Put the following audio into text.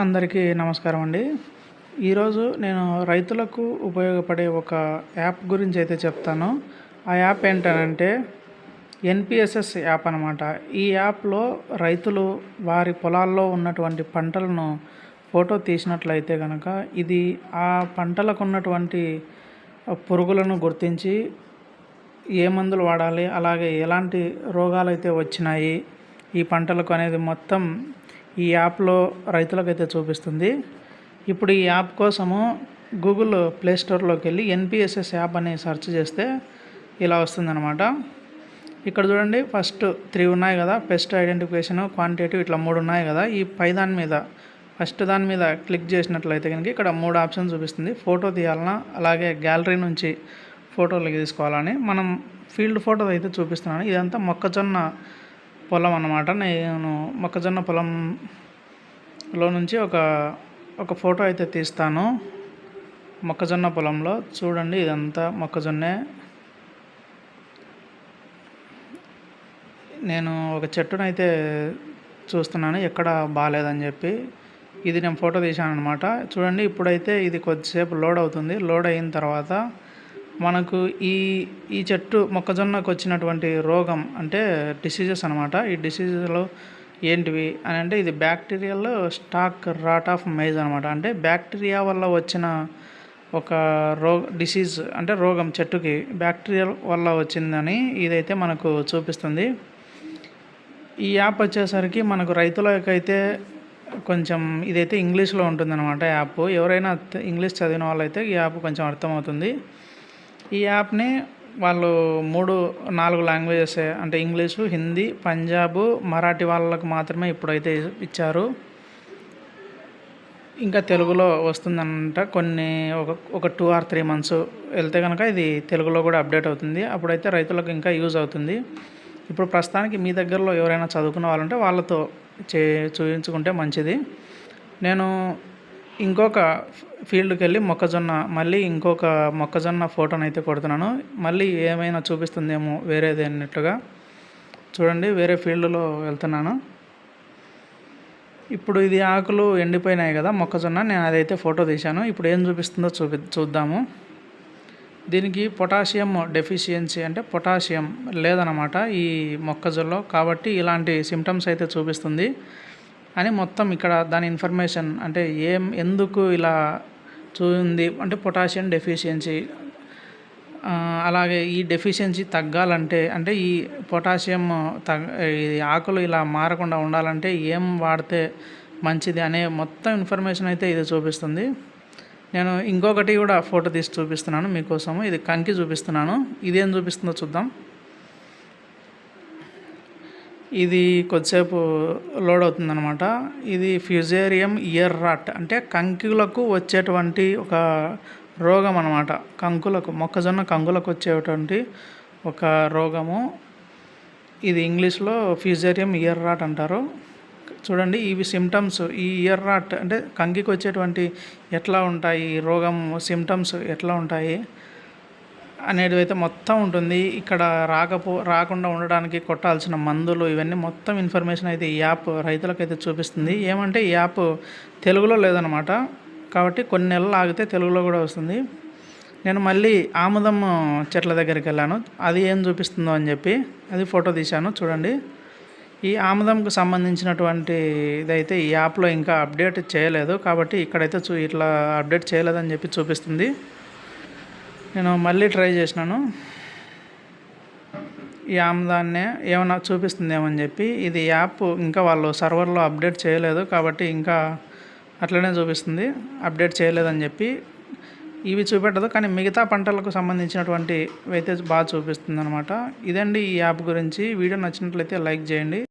అందరికీ నమస్కారం అండి. ఈరోజు నేను రైతులకు ఉపయోగపడే ఒక యాప్ గురించి అయితే చెప్తాను. ఆ యాప్ ఏంటంటే ఎన్పిఎస్ఎస్ యాప్ అనమాట ఈ యాప్లో రైతులు వారి పొలాల్లో ఉన్నటువంటి పంటలను ఫోటో తీసినట్లయితే కనుక ఇది ఆ పంటలకు ఉన్నటువంటి పురుగులను గుర్తించి ఏ మందులు వాడాలి అలాగే ఎలాంటి రోగాలు అయితే వచ్చినాయి ఈ పంటలకు అనేది మొత్తం ఈ యాప్లో రైతులకైతే చూపిస్తుంది. ఇప్పుడు ఈ యాప్ కోసము గూగుల్ ప్లేస్టోర్లోకి వెళ్ళి ఎన్పిఎస్ఎస్ యాప్ అని సెర్చ్ చేస్తే ఇలా వస్తుందన్నమాట. ఇక్కడ చూడండి ఫస్ట్ త్రీ ఉన్నాయి కదా పెస్ట్ ఐడెంటిఫికేషన్ క్వాంటిటేటివ్ ఇట్లా మూడు ఉన్నాయి కదా ఈ పై దాని మీద ఫస్ట్ దాని మీద క్లిక్ చేసినట్లయితే కనుక ఇక్కడ మూడు ఆప్షన్ చూపిస్తుంది. ఫోటో తీయాలన్నా అలాగే గ్యాలరీ నుంచి ఫోటోలకి తీసుకోవాలని. మనం ఫీల్డ్ ఫోటో అయితే చూపిస్తున్నాను. ఇదంతా మొక్కజొన్న పొలం అన్నమాట. నేను మొక్కజొన్న పొలంలో నుంచి ఒక ఒక ఫోటో అయితే తీస్తాను. మొక్కజొన్న పొలంలో. చూడండి ఇదంతా మొక్కజొన్నే. నేను ఒక చెట్టునైతే చూస్తున్నాను ఎక్కడ బాగాలేదని చెప్పి. ఇది నేను ఫోటో తీశాను అనమాట చూడండి ఇప్పుడైతే ఇది కొద్దిసేపు లోడ్ అవుతుంది. లోడ్ అయిన తర్వాత మనకు ఈ ఈ చెట్టు మొక్కజొన్నకు వచ్చినటువంటి రోగం అంటే డిసీజెస్ అనమాట ఈ డిసీజెస్లో ఏంటివి అని అంటే ఇది bacterial stalk rot of maize అనమాట అంటే బ్యాక్టీరియా వల్ల వచ్చిన ఒక రోగ డిసీజ్ అంటే రోగం చెట్టుకి బ్యాక్టీరియా వల్ల వచ్చిందని ఇదైతే మనకు చూపిస్తుంది. ఈ యాప్ వచ్చేసరికి మనకు రైతులకైతే కొంచెం ఇదైతే ఇంగ్లీష్లో ఉంటుందన్నమాట యాప్. ఎవరైనా ఇంగ్లీష్ చదివిన వాళ్ళైతే ఈ యాప్ కొంచెం అర్థమవుతుంది. ఈ యాప్ని వాళ్ళు మూడు నాలుగు లాంగ్వేజెస్ అంటే ఇంగ్లీషు హిందీ పంజాబు మరాఠీ వాళ్ళకు మాత్రమే ఇప్పుడైతే ఇచ్చారు. ఇంకా తెలుగులో వస్తుందంట కొన్ని ఒక ఒక టూ ఆర్ త్రీ మంత్స్ వెళ్తే కనుక ఇది తెలుగులో కూడా అప్డేట్ అవుతుంది. అప్పుడైతే రైతులకు ఇంకా యూజ్ అవుతుంది. ఇప్పుడు ప్రస్తుతానికి మీ దగ్గరలో ఎవరైనా చదువుకున్న వాళ్ళంటే వాళ్ళతో చే చూపించుకుంటే మంచిది. నేను ఇంకొక ఫీల్డ్కి వెళ్ళి మొక్కజొన్న మళ్ళీ ఇంకొక మొక్కజొన్న ఫోటోని అయితే కొడుతున్నాను. మళ్ళీ ఏమైనా చూపిస్తుందేమో వేరేది అన్నట్టుగా చూడండి వేరే ఫీల్డ్లో వెళ్తున్నాను. ఇప్పుడు ఇది ఆకులు ఎండిపోయినాయి కదా మొక్కజొన్న నేను అదైతే ఫోటో తీశాను. ఇప్పుడు ఏం చూపిస్తుందో చూపి చూద్దాము. దీనికి పొటాషియం డెఫిషియన్సీ అంటే పొటాషియం లేదనమాట ఈ మొక్కజొన్నలో కాబట్టి ఇలాంటి సిమ్టమ్స్ అయితే చూపిస్తుంది. అని మొత్తం ఇక్కడ దాని ఇన్ఫర్మేషన్ అంటే ఏం ఎందుకు ఇలా చూంది అంటే పొటాషియం డెఫిషియన్సీ. అలాగే ఈ డెఫిషియన్సీ తగ్గాలంటే అంటే ఈ పొటాషియం తగ్ ఈ ఆకులు ఇలా మారకుండా ఉండాలంటే ఏం వాడితే మంచిది అనే మొత్తం ఇన్ఫర్మేషన్ అయితే ఇది చూపిస్తుంది. నేను ఇంకొకటి కూడా ఫోటో తీసి చూపిస్తున్నాను మీకోసము. ఇది కంకి చూపిస్తున్నాను. ఇదేం చూపిస్తుందో చూద్దాం. ఇది కొద్దిసేపు లోడ్ అవుతుందన్నమాట. ఇది ఫ్యూజేరియం ఇయర్ రాట్ అంటే కంకులకు వచ్చేటువంటి ఒక రోగం అనమాట కంకులకు మొక్కజొన్న కంకులకు వచ్చేటువంటి ఒక రోగము. ఇది ఇంగ్లీష్లో ఫ్యూజేరియం ఇయర్ రాట్ అంటారు. చూడండి ఇవి సిమ్టమ్స్ ఈ ఇయర్ రాట్ అంటే కంకికి వచ్చేటువంటి ఎట్లా ఉంటాయి? ఈ రోగం సిమ్టమ్స్ ఎట్లా ఉంటాయి? అనేది అయితే మొత్తం ఉంటుంది. ఇక్కడ రాకపో రాకుండా ఉండడానికి కొట్టాల్సిన మందులు ఇవన్నీ మొత్తం ఇన్ఫర్మేషన్ అయితే ఈ యాప్ రైతులకైతే చూపిస్తుంది. ఏమంటే ఈ యాప్ తెలుగులో లేదనమాట కాబట్టి కొన్ని నెలలు ఆగితే తెలుగులో కూడా వస్తుంది. నేను మళ్ళీ ఆముదం చెట్ల దగ్గరికి వెళ్ళాను. అది ఏం చూపిస్తుందో అని చెప్పి అది ఫోటో తీశాను. చూడండి. ఈ ఆముదంకు సంబంధించినటువంటి ఇదైతే ఈ యాప్లో ఇంకా అప్డేట్ చేయలేదు. కాబట్టి ఇక్కడైతే చూ ఇట్లా అప్డేట్ చేయలేదని చెప్పి చూపిస్తుంది. నేను మళ్ళీ ట్రై చేసినాను. ఈ ఆమ్దాన్నే ఏమైనా చూపిస్తుందేమని చెప్పి ఇది యాప్ ఇంకా వాళ్ళు సర్వర్లో అప్డేట్ చేయలేదు కాబట్టి ఇంకా అట్లనే చూపిస్తుంది. అప్డేట్ చేయలేదని చెప్పి ఇవి చూపెట్టదు కానీ మిగతా పంటలకు సంబంధించినటువంటి అయితే బాగా చూపిస్తుంది అనమాట ఇదండి ఈ యాప్ గురించి. వీడియో నచ్చినట్లయితే లైక్ చేయండి.